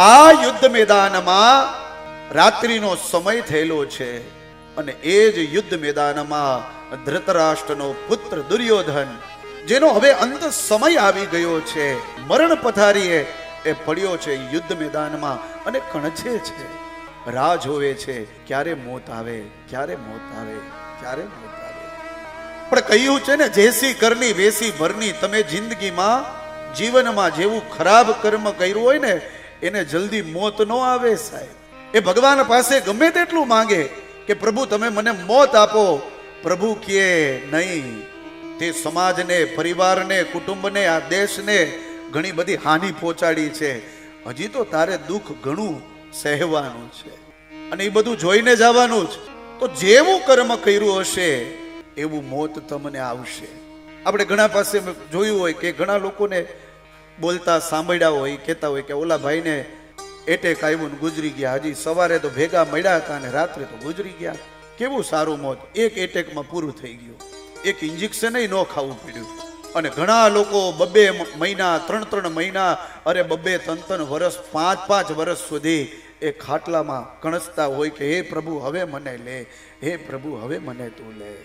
આ યુદ્ધ મેદાનમાં રાત્રિનો સમય થયેલો છે અને એ જ યુદ્ધ મેદાનમાં ધૃતરાષ્ટ્રનો પુત્ર દુર્યોધન, જેનો હવે અંત સમય આવી ગયો છે, મરણ પથારીએ એ પડ્યો છે યુદ્ધ મેદાનમાં અને કણછે છે. રાહ જોવે છે ક્યારે મોત આવે, ક્યારે મોત આવે, ક્યારે મોત આવે. પણ કહ્યું છે ને, જેસી કરની વેસી ભરની, તમે જિંદગીમાં જીવનમાં જેવું ખરાબ કર્મ કર્યું હોય ને એને જલ્દી મોત ન આવે સાહેબ. એ ભગવાન પાસે ગમે તેટલું માંગે કે પ્રભુ તમે મને મોત આપો, પ્રભુ કહે નહીં. તે સમાજને, પરિવારને, કુટુંબને, આ દેશને ઘણી બધી હાનિ પહોંચાડી છે. હજી તો તારે દુઃખ ઘણું સહેવાનું છે. અને એ બધું જોઈને જવાનું જ. તો જેવું કર્મ કર્યું હશે, એવું મોત તમને આવશે. આપણે ઘણા પાસે જોયું હોય કે ઘણા લોકોને બોલતા સાંભળ્યા હોય, કહેતા હોય કે ઓલા ભાઈને એટેક આવ્યું ને ગુજરી ગયા. હજી સવારે તો ભેગા મળ્યા હતા અને રાત્રે તો ગુજરી ગયા. કેવું સારું મોત. એક એટેકમાં પૂરું થઈ ગયું. એક ઇન્જેક્શન ન ખાવું પડ્યું. અને ઘણા લોકો બબે મહિના, ત્રણ ત્રણ મહિના, અરે બબે ત્રણ ત્રણ વર્ષ પાંચ પાંચ વર્ષ સુધી એ ખાટલામાં કણસતા હોય કે, હે પ્રભુ, હવે મને લે. હે પ્રભુ, હવે મને તું લે.